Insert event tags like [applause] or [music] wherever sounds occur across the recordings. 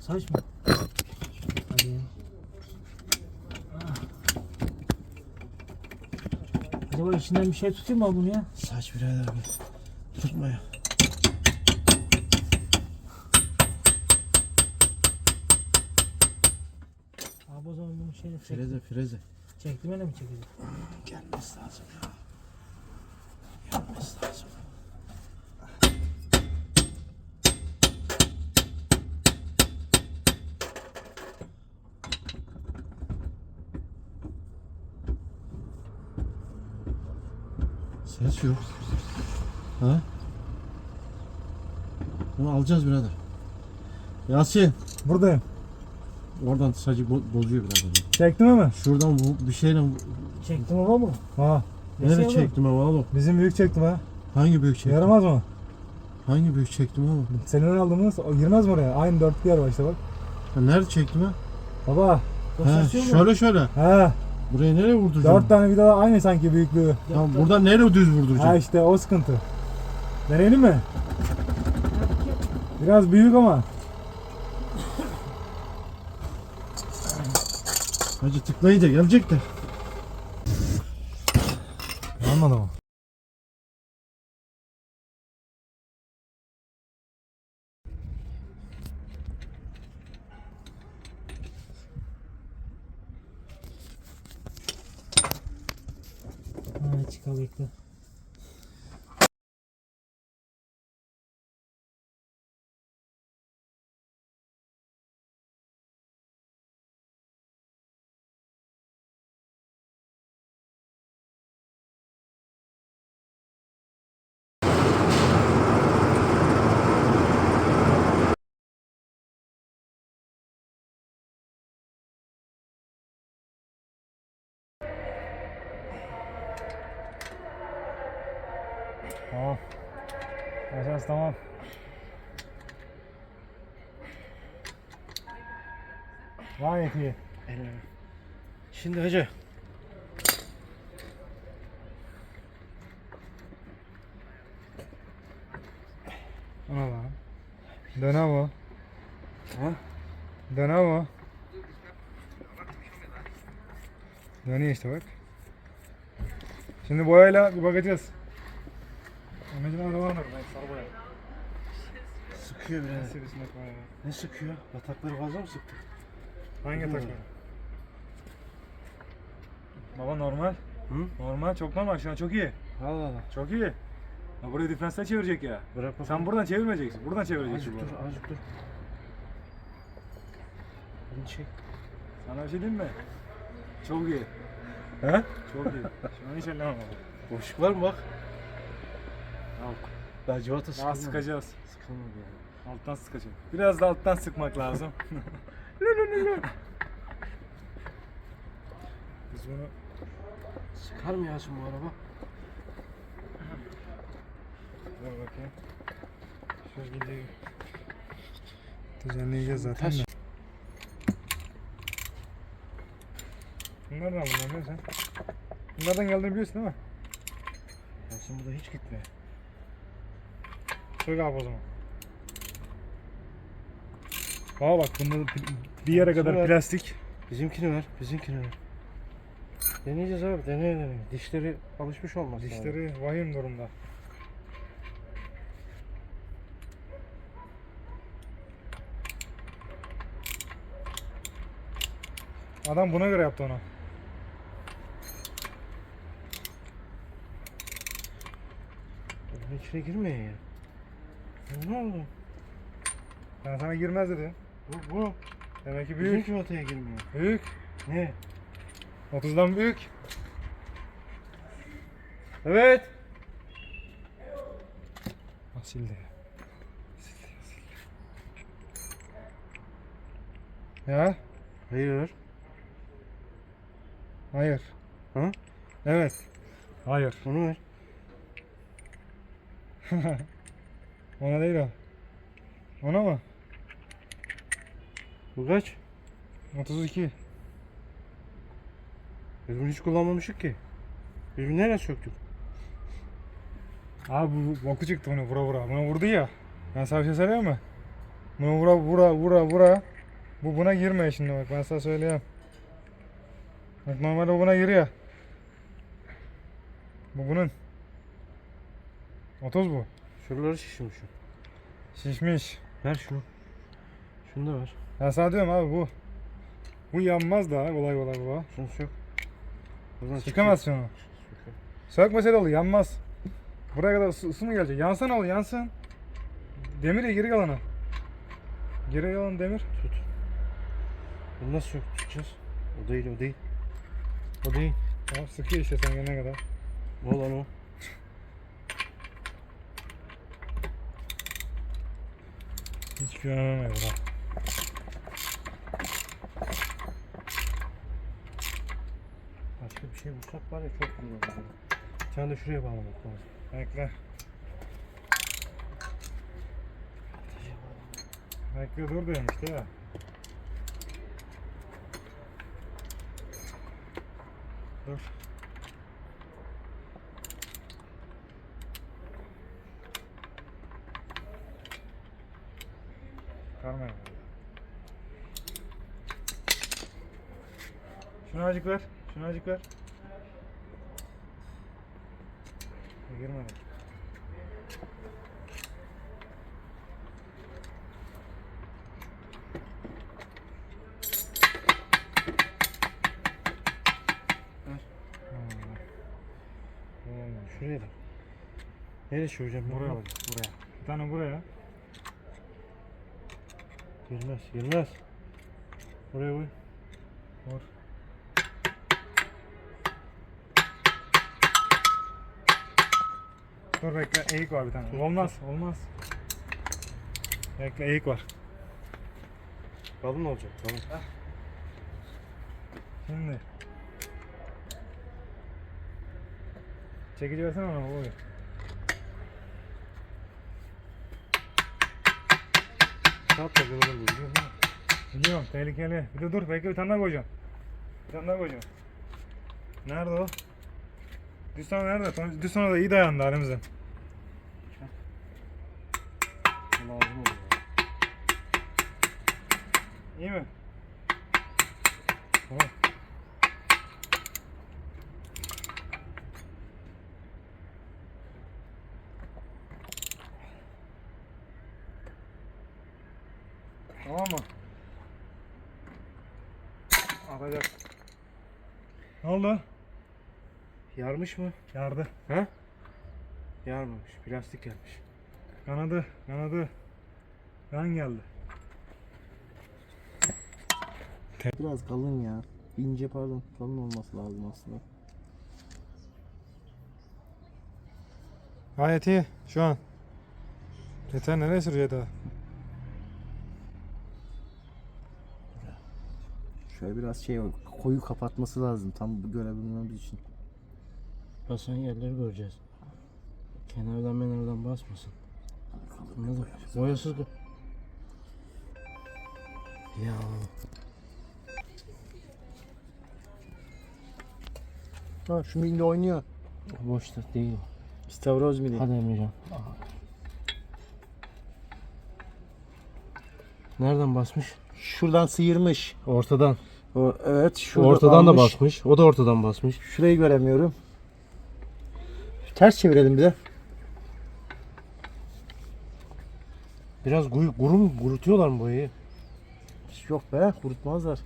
Saç mı? Hadi ya. Ah. Acaba içinden bir şey tutayım mı bunu ya? Saç birader bir. Tutma ya. Abi o zaman bunu şeyle çek, Freze freze. çektirmene mi çekeceğim? Gelmesi lazım ya. Gelmesi lazım. Ses yok. Ha? Bunu alacağız birader. Yasin. Buradayım. Oradan bo- bozuyor birader. Çektin mi? Şuradan bu bir şeyle Çektim baba mı? Ha. Nereye çektim ama oğlum? Bizim büyük çektim ha. Hangi büyük çektim? Yaramaz mı? Hangi büyük çektim oğlum? Senin aldığımız o girmez mi oraya? Aynı dörtlü yer var işte bak. Ha, nerede çektim ha? Baba. Ha, şöyle şöyle. He. Buraya nereye vurduracağım? Dört tane vida aynı sanki büyüklüğü. Tamam burada nereye düz Ha vurduracağım? işte o sıkıntı. Deneyelim mi? Biraz büyük ama. Hacı tıklayınca gelecek de. Anladım. Ha çıkal bekle. Tamam. Esas tamam. Gayet iyi. Şimdi hacı. Ona lan. Dönem o. Ha? Dönem o. Dönüyor işte bak. Şimdi boyayla bir bakacağız. Amacına araba var ben sarı boya. Sıkıyor birader. Ya. Ne sıkıyor? Batakları fazla mı sıktı? Hangi Hı. takım? Baba normal. Hı? Normal çok normal şu an çok iyi. Allah Allah. Çok iyi. Ya burayı diferansiyel çevirecek ya. Bırak bakalım. Sen buradan çevirmeyeceksin. Buradan çevireceksin Azıcık dur, azıcık dur. Elini çek. Sana bir şey diyeyim mi? Çok iyi. He? Çok iyi. Şu an hiç ellemem baba. Boşluk var mı bak? Yok. Ben civata Daha sıkılmadı. sıkacağız. Sıkılmadı yani. Alttan sıkacağım. Biraz da alttan sıkmak lazım. [laughs] Biz bunu Sıkar mı Yasin bu araba? dur bakayım. Şu gidiyor. Düzenleyeceğiz zaten de. Bunlardan bunlar ne sen? Bunlardan geldiğini biliyorsun değil mi? Yasin burada hiç gitmiyor. Söyle abi o zaman. Aa bak pl- bir yere kadar Söyle. plastik. Bizimkini ver, bizimkini ver. Deneyeceğiz abi, deneye deneye. Dişleri alışmış olmaz. Dişleri vahim durumda. Adam buna göre yaptı onu. Bunun içine girmiyor ya. Ne oldu? Ben sana girmez dedim. Bu, bu. Demek ki büyük. Bizimki otaya girmiyor. Büyük. Ne? 30'dan büyük. Evet. Sildi. Sildi, sildi. Ya? Hayır. Hayır. Hı? Evet. Hayır. Onu ver. [laughs] Ona değil o. Ona mı? Bu kaç? 32. Biz bunu hiç kullanmamışık ki. Biz bunu nereye söktük? Abi bu boku çıktı bunu vura vura. Bunu vurdu ya. Ben sana bir şey söyleyeyim mi? Bunu vura vura vura vura. Bu buna girmiyor şimdi bak ben sana söyleyeyim. Bak normalde bu buna giriyor. Bu bunun. 30 bu. Şuraları şişmiş. Şişmiş. Ver şunu. Şunu da ver. Ben sana diyorum abi bu. Bu yanmaz da kolay kolay bu. Şunu sök. Buradan onu. çıkıyor. Sökmese de olur yanmaz. Buraya kadar ısı, ısı mı gelecek? Yansana olur yansın. Demir ya geri kalanı. Geri kalan demir. Tut. Bunu nasıl sök tutacağız? O değil o değil. O değil. Tamam sıkıyor işte sen gelene kadar. O lan o. Hiç güvenemem buna. Başka bir şey bulsak var ya çok kullanırım. Bir tane de şuraya bağlamak lazım. Bekle. Bekle dur diyorum işte ya. Dur. Karmayın. Şunu azıcık ver. Şunu azıcık ver. Girmedi. Şuraya da. Nereye çevireceğim? ben? Buraya bak, buraya. Bir tane buraya. Girmez, girmez. Buraya koy. Vur. Dur bekle, eğik var bir tane. Olmaz, olmaz. Bekle, eğik var. Kalın olacak, kalın. Şimdi. Çekici versene bana baba. Saat da? Biliyorum, tehlikeli. Bir de dur, bekle bir tane daha koyacağım. Bir tane daha koyacağım. Nerede o? Düz sana nerede? Düz sana da iyi dayandı aramızda. Lazım olur. İyi mi? Tamam. Tamam mı? Atacak. Ne oldu? Yarmış mı? Yardı. Ha? Yarmamış. Plastik gelmiş. Kanadı, kanadı. Yan geldi. Biraz kalın ya. İnce pardon. Kalın olması lazım aslında. Gayet iyi şu an. Yeter nereye sürüyor daha? Şöyle biraz şey var, koyu kapatması lazım tam bu görebilmemiz için. Basan yerleri göreceğiz. Kenardan menardan basmasın. Anladın? Boyasız bu. Ya. Ha şu milli oynuyor. Boşta değil. İstavroz milli. Hadi Emrecan. Nereden basmış? Şuradan sıyırmış. Ortadan. O, evet şurada ortadan da kalmış. basmış. O da ortadan basmış. Şurayı göremiyorum. Ters çevirelim bir de. Biraz guyu, guru mu? Gurutuyorlar mı boyayı? Yok be kurutmazlar.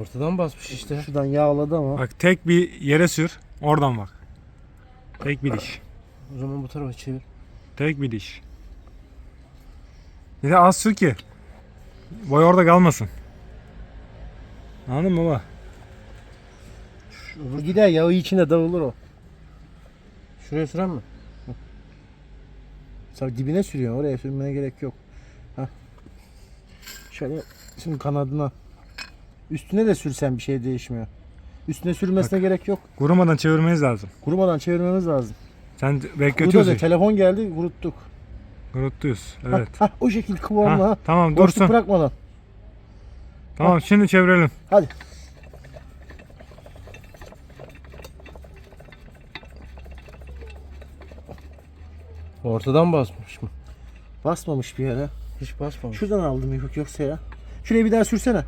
Ortadan basmış işte. Şuradan yağladı ama. Bak tek bir yere sür. Oradan bak. Tek bir diş. O zaman bu tarafa çevir. Tek bir diş. Bir de az sür ki. Boy orada kalmasın. Anladın mı baba? Bu gider yağı içinde dağılır o. Şuraya süren mi? Sen dibine sürüyorsun oraya sürmene gerek yok. Hah. Şöyle şimdi kanadına. Üstüne de sürsen bir şey değişmiyor. Üstüne sürmesine gerek yok. Kurumadan çevirmeniz lazım. Kurumadan çevirmemiz lazım. Sen Kuruttuk. bekletiyorsun. Telefon geldi kuruttuk. Kurutuyuz. Hah, Evet. hah, o şekil kıvamla. Ha, ha. tamam Boşluk dursun. bırakmadan. Tamam şimdi çevirelim. Hadi. Ortadan basmış mı? Basmamış bir yere. Hiç basmamış. Şuradan aldım yok yoksa ya. Şurayı bir daha sürsene.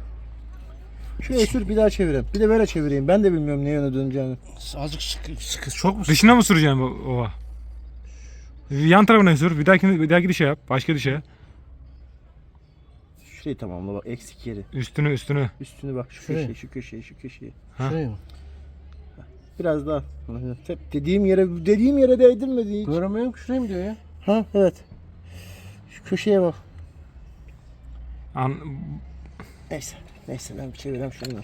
Şuraya sür bir daha çevireyim. Bir de böyle çevireyim. Ben de bilmiyorum ne yöne döneceğini. Azıcık sıkı, sıkı çok mu? Dışına mı süreceksin bu ova? Yan tarafına sür. Bir dahaki, bir dahaki dişe yap. Başka dişe. Şurayı tamamla bak eksik yeri. Üstünü üstünü. Üstünü bak şu Şuraya. köşeyi şu köşeyi şu köşeyi. Ha. Şuraya mı? Biraz daha. Hep dediğim yere dediğim yere değdirmedi hiç. Göremiyorum ki şuraya mı diyor ya? Ha evet. Şu köşeye bak. An Neyse. Neyse ben bir çevireyim şunu.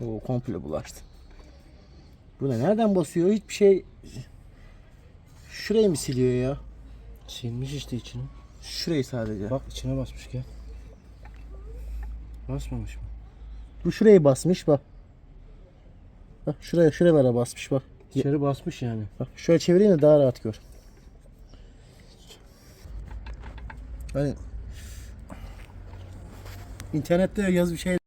Oo komple bulaştı. Bu ne nereden basıyor? Hiçbir şey Şurayı mı siliyor ya? Silmiş işte içini. Şurayı sadece. Bak içine basmış gel. Basmamış mı? Bu şurayı basmış bak. Bak şuraya şuraya basmış bak. İçeri basmış yani. Bak şöyle çevireyim de daha rahat gör. Hani internette yaz bir şey